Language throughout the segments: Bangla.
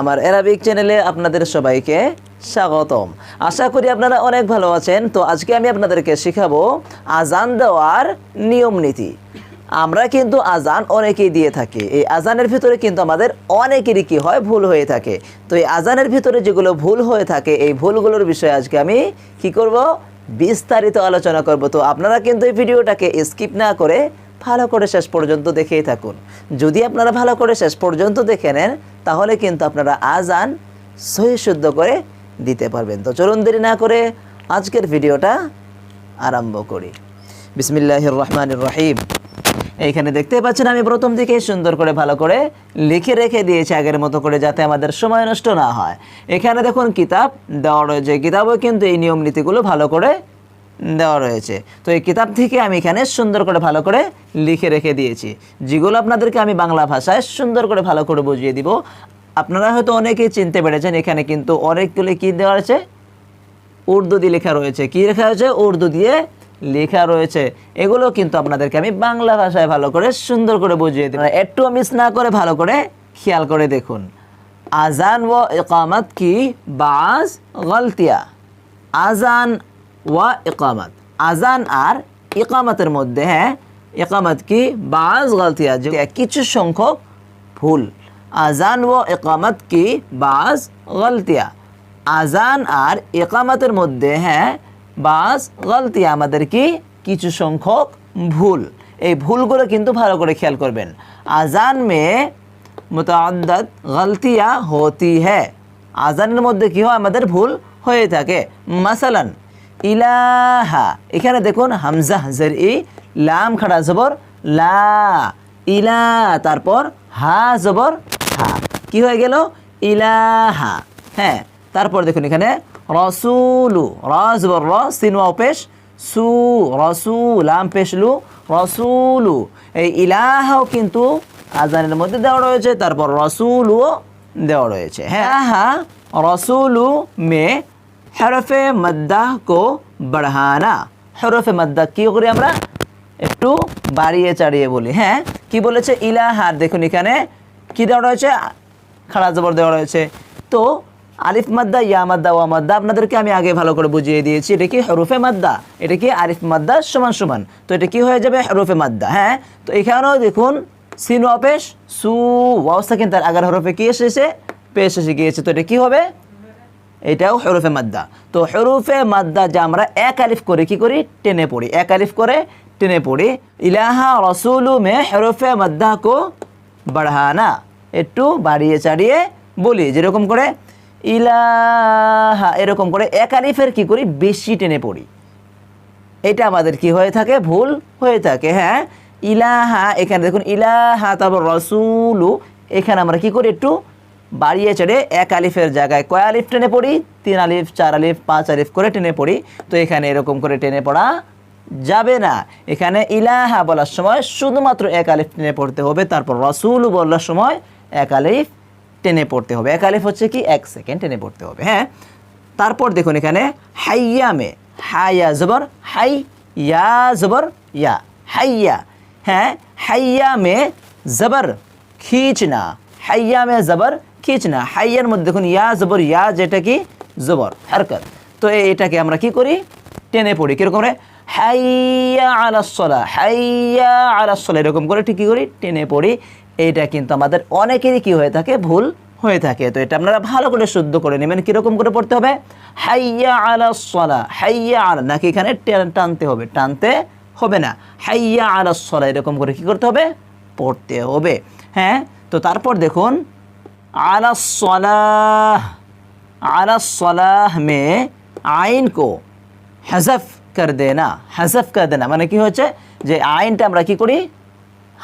আমার চ্যানেলে আপনাদের সবাইকে স্বাগতম। আশা করি আপনারা অনেক ভালো আছেন। তো আজকে আমি আপনাদেরকে আজান দেওয়ার নিয়ম নীতি। আমরা কিন্তু আজান অনেকেই দিয়ে থাকি। এই আজানের ভিতরে কিন্তু আমাদের অনেকেরই কি হয়? ভুল হয়ে থাকে। তো এই আজানের ভিতরে যেগুলো ভুল হয়ে থাকে, এই ভুলগুলোর বিষয়ে আজকে আমি কি করব? বিস্তারিত আলোচনা করব। তো আপনারা কিন্তু এই ভিডিওটাকে স্কিপ না করে ভালো করে শেষ পর্যন্ত দেখেই থাকুন। যদি আপনারা ভালো করে শেষ পর্যন্ত দেখে নেন, তাহলে কিন্তু আপনারা আজান সহি শুদ্ধ করে দিতে পারবেন। তো চলুন দেরি না করে আজকের ভিডিওটা আরম্ভ করি। বিসমিল্লাহির রহমানির রহিম। এইখানে দেখতে পাচ্ছেন আমি প্রথম দিকে সুন্দর করে ভালো করে লিখে রেখে দিয়েছি আগের মতো করে যাতে আমাদের সময় নষ্ট না হয়। এখানে দেখুন কিতাব দেওয়া রয়েছে। কিতাবও কিন্তু এই নিয়ম নীতিগুলো ভালো করে দেওয়া রয়েছে। তো এই কিতাব থেকে আমি এখানে সুন্দর করে ভালো করে লিখে রেখে দিয়েছি। যেগুলো আপনাদেরকে আমি বাংলা ভাষায় সুন্দর করে ভালো করে বুঝিয়ে দিব। আপনারা হয়তো অনেকেই চিনতে পেরেছেন, এখানে কিন্তু অনেকগুলি কি দেওয়া আছে উর্দু দিয়ে লেখা রয়েছে। কি লেখা হয়েছে উর্দু দিয়ে লেখা রয়েছে। এগুলো কিন্তু আপনাদেরকে আমি বাংলা ভাষায় ভালো করে সুন্দর করে বুঝিয়ে দিই একটু মিস না করে ভালো করে খেয়াল করে দেখুন। আজান ও ইকামত কি? বাজ গলতিয়া। আজান ওয়া ইকামত। আজান আর ইকামতের মধ্যে হ্যাঁ ইকামত কি? বাজ গলতিয়া যে কিছু সংখ্যক ভুল। আজান ও ইকামত কি? বাজ গলতিয়া। আজান আর ইকামতের মধ্যে হ্যাঁ বাস গলতি আমাদের কি? কিছু সংখ্যক ভুল। এই ভুলগুলো কিন্তু ভালো করে খেয়াল করবেন। আজান মে মুতাদ্দাদ গলতিয়া হতি হ্যাঁ। আজানের মধ্যে কি হয়? আমাদের ভুল হয়ে থাকে। মাসালান ইলাহা। এখানে দেখুন হামজা হাজার ই লাম খাড়া জবর, লা, ইলা, তারপর হা, জবর, হা। কি হয়ে গেল? ইলাহা। হ্যাঁ তারপর দেখুন এখানে রসুলু রস বর র পেশ, সু রসু লাম, পেশ, লু, রসুলু। এই ইলাহাও কিন্তু আজানের মধ্যে দেওয়া রয়েছে, তারপর রসুলও দেওয়া রয়েছে। হ্যাঁ হা রসুলু মে হরফ মাদ্দাহ কো বাড়ানা হরফ মাদ্দাহ কী করি আমরা? একটু বাড়িয়ে চাড়িয়ে বলি। হ্যাঁ কি বলেছে? ইলাহার দেখুন এখানে কী দেওয়া রয়েছে? খাড়া জবর দেওয়া রয়েছে। তো আরিফ মাদ্দা, ইয়া মাদ্দা, ওয়া মাদ্দা, আপনাদেরকে আমি আগে ভালো করে বুঝিয়ে দিয়েছি। এটা কি হরুফে মাদ্দা? এটা কি আরিফ মাদ্দা সমান সমান? তো এটা কি হয়ে যাবে? হরুফে মাদ্দা। হ্যাঁ তো এখানেও দেখুন সিন অপেশ সু, ওয়াও সেকেন্ড, তার আগার হরফে কি এসেছে? পেশ এসে গিয়েছে। তো এটা কী হবে? এটাও হরুফে মাদ্দা। তো হরুফে মাদ্দা যা আমরা এক আলিফ করে কি করি? টেনে পড়ি। এক আলিফ করে টেনে পড়ি। ইলাহা রসুলু মে হরুফে মাদ্দা কো বাড়ানা একটু বাড়িয়ে চাড়িয়ে বলি। যেরকম করে ইলাহা, এরকম করে এক আলিফের কি করি? বেশি টেনে পড়ি। এটা আমাদের কি হয়ে থাকে? ভুল হয়ে থাকে। হ্যাঁ? ইলাহা, এখানে দেখুন ইলাহা তারপর রসুলু। এখানে আমরা কি করি? একটু বাড়িয়ে চড়ে এক আলিফের জায়গায় কয় আলিফ টেনে পড়ি? তিন আলিফ, চার আলিফ, পাঁচ আলিফ করে টেনে পড়ি। তো এখানে এরকম করে টেনে পড়া যাবে না। এখানে ইলাহা বলার সময় শুধুমাত্র এক আলিফ টেনে পড়তে হবে। তারপর রসুল বলার সময় এক আলিফ টেনে পড়তে হবে। এক আলিফ হচ্ছে কি? এক সেকেন্ড টেনে পড়তে হবে হ্যাঁ? তারপর দেখুন এখানে, হাইয়া মে, হাইয়া জবর হাই ইয়া জবর, ইয়া, হাইয়া হ্যাঁ? হাইয়া মে জবর, খিচনা, হাইয়া মে জবর খিচনা হাইয়ার মধ্যে দেখুন, ইয়া জবর, ইয়া যেটা কি? জবর, হরকত। তো এটাকে আমরা কি করি? টেনে পড়ি, কীরকম রে? হাইয়া আলাসলা হাইয়া আলাসলা এরকম করে ঠিক কী করি? টেনে পড়ি। এইটা কিন্তু আমাদের অনেকেরই কি হয়ে থাকে? ভুল হয়ে থাকে। তো এটা আপনারা ভালো করে শুদ্ধ করে নেবেন, কীরকম করে পড়তে হবে? হাইয়া আলাসলা হাইয়া আলা, নাকি এখানে টেন- টানতে হবে? টানতে হবে না। হাইয়া আলাসলা এরকম করে কি করতে হবে? পড়তে হবে। হ্যাঁ? তো তারপর দেখুন আলাসলাহ আলাসলাহ মে আইন কো হজফ কর দেনা হজফ কর দেনা। মানে কি হচ্ছে যে আইনটা আমরা কি করি?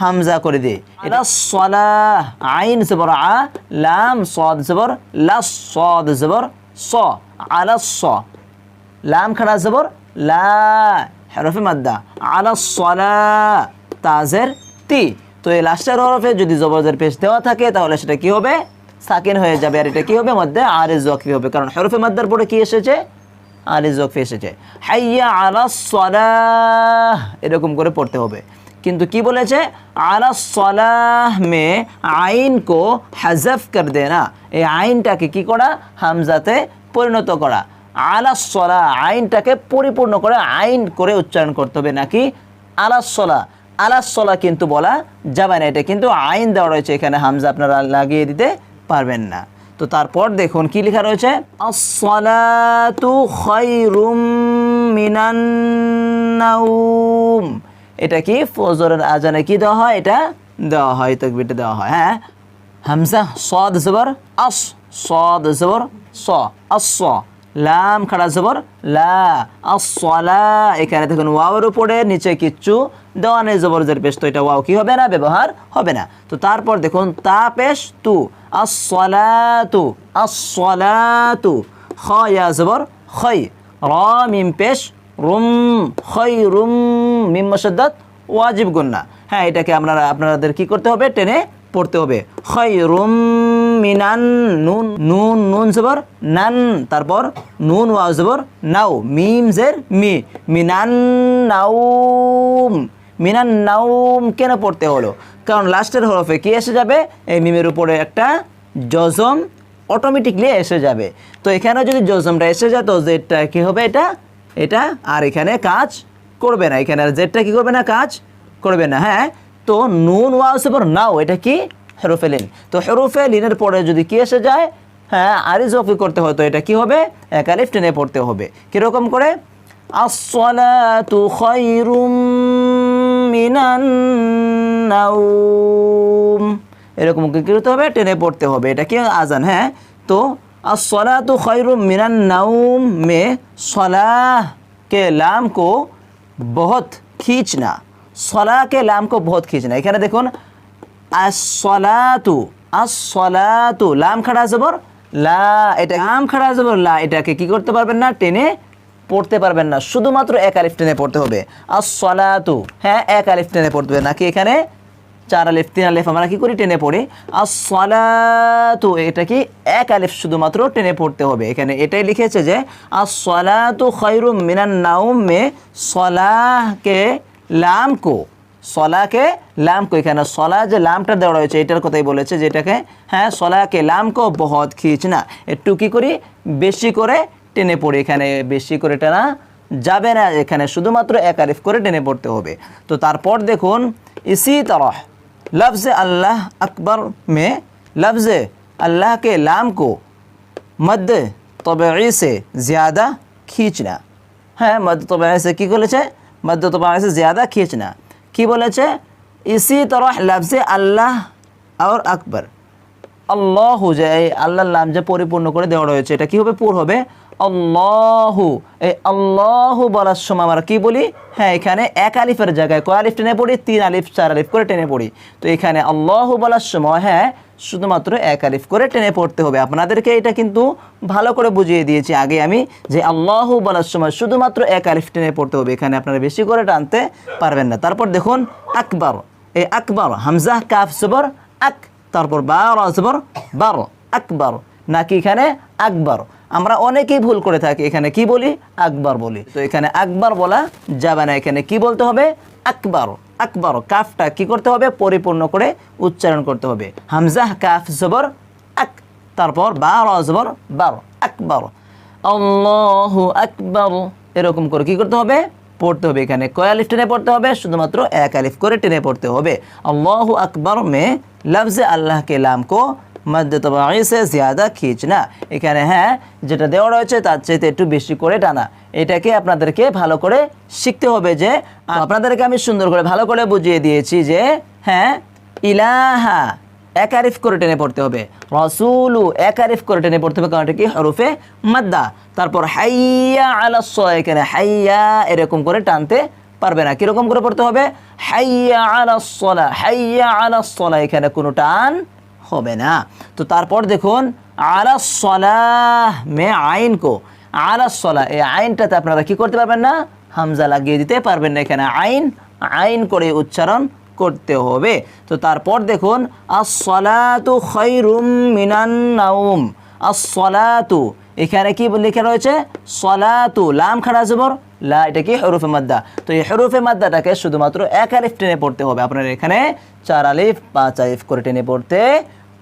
হামজা করে দিই। এটা সলাহ আইন জবর আ লাম সদ জবর সদ জবর স আলা স। লাম খাড়া জবর লা হরফে মাদ্দা। আলা সলা তাজের তি। তো এই লাস্টের হরফে যদি জবরজের পেশ দেওয়া থাকে তাহলে সেটা কি হবে? সাকিন হয়ে যাবে। আর এটা কি হবে? মধ্যে আর জকফি হবে। কারণ হরফে মাদ্দার পরে কি এসেছে? আর জকফি এসেছে। হাইয়া আলা সলাহ, এরকম করে পড়তে হবে। কিন্তু কি বলেছে? আলা সলাহ মে আইন কো হাজফ কর দেনা। এই আইনটাকে কি করা? হামজাতে পরিণত করা। আলা সলা আইনটাকে পরিপূর্ণ করে আইন করে উচ্চারণ করতে হবে নাকি? আলা সলা আলা সলা কিন্তু বলা যাবে না। এটা কিন্তু আইন দেওয়া রয়েছে। এখানে হামজা আপনারা লাগিয়ে দিতে পারবেন না। তো তারপর দেখুন কি লেখা রয়েছে? এটা কি? ফজরের আজানে কি দেওয়া হয়? এটা দেওয়া হয়, তকবিরটা দেওয়া হয়। হ্যাঁ? হামসা সদ, জবর, আস, সদ, জবর, স, আস লাম, খাড়া জবর, লা আসলা এখানে দেখুন ওয়াওয়ের উপরে, নিচে কিচ্ছু দেওয়া নেই জবরজের পেশ, তো এটা ওয়াও কি হবে না, ব্যবহার হবে না। তো তারপর দেখুন, তা পেশ তু আসলাতু খ ইয়া, জবর, খই র মিম পেশ, রুম, খই, রুম, মিম মশদ্দাত, ওয়াজিব গুন্না। হ্যাঁ এটাকে আপনারা, আপনাদের কি করতে হবে, টেনে পড়তে হবে। খই, রুম মিনান নুন নুন নুন জবর, নান, তারপর নুন, ওয়াও জবর, নাও, মিম জের, মি, মিনান নাউম মিনান নাউম কেন পড়তে হলো? কারণ লাস্টের হরফে কি এসে যাবে? এই মিমের উপরে একটা জজম অটোমেটিকলি এসে যাবে। তো এখানে যদি জজমটা এসে যেত জেডটা কি হবে এটা? এটা, আর এখানে কাজ করবে না। এখানে আর জেডটা কি করবে না? কাজ করবে না হ্যাঁ? তো নুন ওয়াউস পর নাও, এটা কি? হেরোফে লিন তো হেরোফে লিনের পরে যদি কি এসে যায় হ্যাঁ আরি জফি করতে হয় তো এটা কি হবে একালিফ টেনে পড়তে হবে কীরকম করে আসসালাতু খায়রুম মিনান নাউম এরকম কি করতে হবে টেনে পড়তে হবে এটা কি আজান হ্যাঁ তো আসসালাতু খায়রুম মিনান নাউম में सलाह के लाम को बहुत खींचना सलाह के लाम को बहुत खींचना এখানে দেখুন আসসালাতু আসসালাতু, লাম খাড়া জবর, লা, এটা লাম খাড়া জবর, লা, এটাকে কি করতে পারবেন না, টেনে পড়তে পারবেন না, শুধুমাত্র এক আলিফ টেনে পড়তে হবে। আসসালাতু হ্যাঁ এক আলিফ টেনে পড়তে হবে, নাকি এখানে চার আলিফ, তিন আলিফ, আমরা কি করি, টেনে পড়ি? আসসালাতু, এটা কি এক আলিফ শুধুমাত্র টেনে পড়তে হবে। এখানে এটাই লিখেছে যে, আসসালাতু খায়রুম মিনান নাউম মে সলাহকে লাম কো। সলাকে লাম কো এখানে সলা যে লামটা দেওয়া রয়েছে এটার কথাই বলেছে যেটাকে হ্যাঁ সলাকে লাম কো বহুত খিচনা একটু কি করি বেশি করে টেনে পড়ি এখানে বেশি করে টানা যাবে না এখানে শুধুমাত্র এক আলিফ করে টেনে পড়তে হবে তো তারপর দেখুন ইসি तरह लफ्ज़ अल्लाह अकबर में लफ्ज़ अल्लाह के लाम को मद तबई से ज़्यादा खींचना হ্যাঁ মধ্য তবায় সে কী বলেছে মধ্য তবায় সে ज़्यादा खींचना কি বলেছে? ইসি তরহ লাফজে আল্লাহ আর আকবর। আল্লাহু যে, এই আল্লাহর নাম যে পরিপূর্ণ করে দেওয়া রয়েছে, এটা কি হবে পুর হবে? আল্লাহু, এই আল্লাহু বলার সময় আমরা কি বলি? হ্যাঁ এখানে এক আলিফের জায়গায় কয় আলিফ টেনে পড়ি? তিন আলিফ, চার আলিফ করে টেনে পড়ি। তো এখানে আল্লাহু বলার সময় হ্যাঁ শুধুমাত্র এক আলিফ করে টেনে পড়তে হবে। আপনাদেরকে এটা কিন্তু ভালো করে বুঝিয়ে দিয়েছি আগে আমি, যে আল্লাহু বলার সময় শুধুমাত্র এক আলিফ টেনে পড়তে হবে। এখানে আপনারা বেশি করে টানতে পারবেন না। তারপর দেখুন, আকবর, এই আকবর হামজাহ কাফ, জবর, আক তারপর বার জবর বার, আকবর। নাকি এখানে আকবর। আমরা অনেকেই ভুল করে থাকি, এখানে কি বলি? আকবর বলি। তো এখানে আকবর বলা যাবে না, এখানে কি বলতে হবে? আকবর আকবর। কাফটা কি করতে হবে? পরিপূর্ণ করে উচ্চারণ করতে হবে। হামজাহ কাফ, জবর, আক। তারপর বার, জবর, বার, আকবর। আল্লাহু আকবর। এরকম করে কি করতে হবে? পড়তে হবে এখানে। কয় আলিফ টেনে পড়তে হবে? শুধুমাত্র এক আলিফ করে টেনে পড়তে হবে। আল্লাহু আকবর মে লফজ আল্লাহ কে লাম কো মধ্য তবাই সে জিয়াদা খিচনা এখানে হ্যাঁ যেটা দেওয়া রয়েছে তার চাইতে একটু বেশি করে টানা। এটাকে আপনাদেরকে ভালো করে শিখতে হবে যে, আপনাদেরকে আমি সুন্দর করে ভালো করে বুঝিয়ে দিয়েছি যে হ্যাঁ ইলাহা এক আরিফ করে টেনে পড়তে হবে। রসুলু এক আরিফ করে টেনে পড়তে হবে কারণ এটা কি? হরফে মাদ্দা। তারপর হাইয়া আলাস এখানে হাইয়া এরকম করে টানতে পারবে না। কীরকম করে পড়তে হবে? হাইয়া আলাসলা হাইয়া আলাসলা এখানে কোনো টান হবে না। তো তারপর দেখুন আলাসলাহ মে আইন কো। আলাসলা এই আইনটাতে আপনারা কি করতে পারবেন না? হামজা লাগিয়ে দিতে পারবেন না এখানে। আইন আইন করে উচ্চারণ করতে হবে। তো তারপর দেখুন আসলাতু খৈরুম মিনান নাউম আসলাতু এখানে কি লেখা রয়েছে? সলাতু, লাম খাড়া জবর লা, এটা কি? হরুফে মাদ্দা। তো এই হরুফে মাদ্দাটাকে শুধুমাত্র এক আলিফ টেনে পড়তে হবে। আপনার এখানে চার আলিফ, পাঁচ আলিফ করে টেনে পড়তে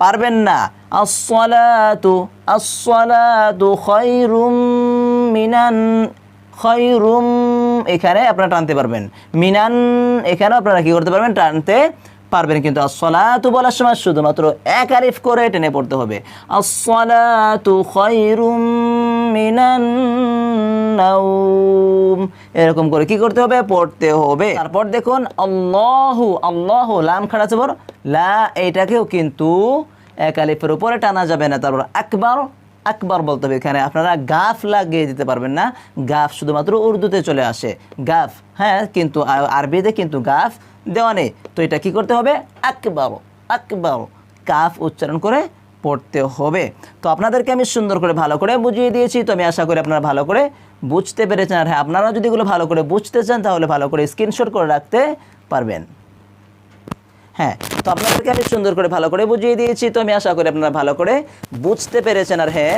পারবেন না। আসসালাতু আসসালাতু খায়রুম মিনান খয়রুম এখানে আপনারা টানতে পারবেন। মিনান এখানে আপনারা কি করতে পারবেন? টানতে পারবেন। কিন্তু আসসালাতু বলার সময় শুধুমাত্র এক আলিফ করে টেনে পড়তে হবে। আসসালাতু খয়রুম মিনান নাউম এরকম করে কি করতে হবে? পড়তে হবে। তারপর দেখুন, আল্লাহু, আল্লাহ, লাম খাড়া আছে লা, এইটাকেও কিন্তু এক আলিফের উপরে টানা যাবে না। তারপর আকবার আকবার বলতে হবে এখানে। আপনারা গাফ লাগিয়ে দিতে পারবেন না। গাফ শুধুমাত্র উর্দুতে চলে আসে। গাফ হ্যাঁ কিন্তু আরবিতে কিন্তু গাফ দেওয়া নেই। তো এটা কি করতে হবে? আকবার আকবার। কাফ উচ্চারণ করে পড়তে হবে। তো আপনাদেরকে আমি সুন্দর করে ভালো করে বুঝিয়ে দিয়েছি। তো আমি আশা করি আপনারা ভালো করে বুঝতে পেরেছেন। আর হ্যাঁ আপনারা যদি এগুলো ভালো করে বুঝতে চান, তাহলে ভালো করে স্ক্রিনশট করে রাখতে পারবেন। হ্যাঁ তো আপনাদেরকে আমি সুন্দর করে ভালো করে বুঝিয়ে দিয়েছি, তো আমি আশা করি আপনারা ভালো করে বুঝতে পেরেছেন। আর হ্যাঁ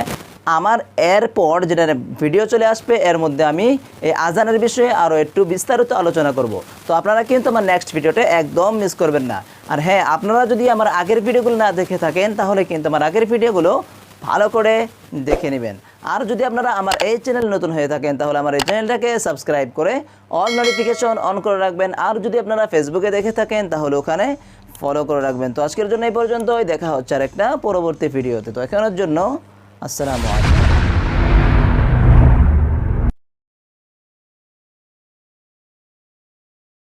আমার এরপর যেটা ভিডিও চলে আসবে, এর মধ্যে আমি এই আজানের বিষয়ে আরও একটু বিস্তারিত আলোচনা করব। তো আপনারা কিন্তু আমার নেক্সট ভিডিওটা একদম মিস করবেন না। আর হ্যাঁ আপনারা যদি আমার আগের ভিডিওগুলো না দেখে থাকেন, তাহলে কিন্তু আমার আগের ভিডিওগুলো ভালো করে দেখে নেবেন। আর যদি আপনারা আমার এই চ্যানেল নতুন হয়ে থাকেন, তাহলে আমার এই চ্যানেলটাকে সাবস্ক্রাইব করে অল নোটিফিকেশন অন করে রাখবেন। আর যদি আপনারা ফেসবুকে দেখে থাকেন, তাহলে ওখানে ফলো করে রাখবেন। তো আজকের জন্য এই পর্যন্তই। দেখা হচ্ছে আর একটা পরবর্তী ভিডিওতে তো এখানের জন্য, আসসালামু আলাইকুম।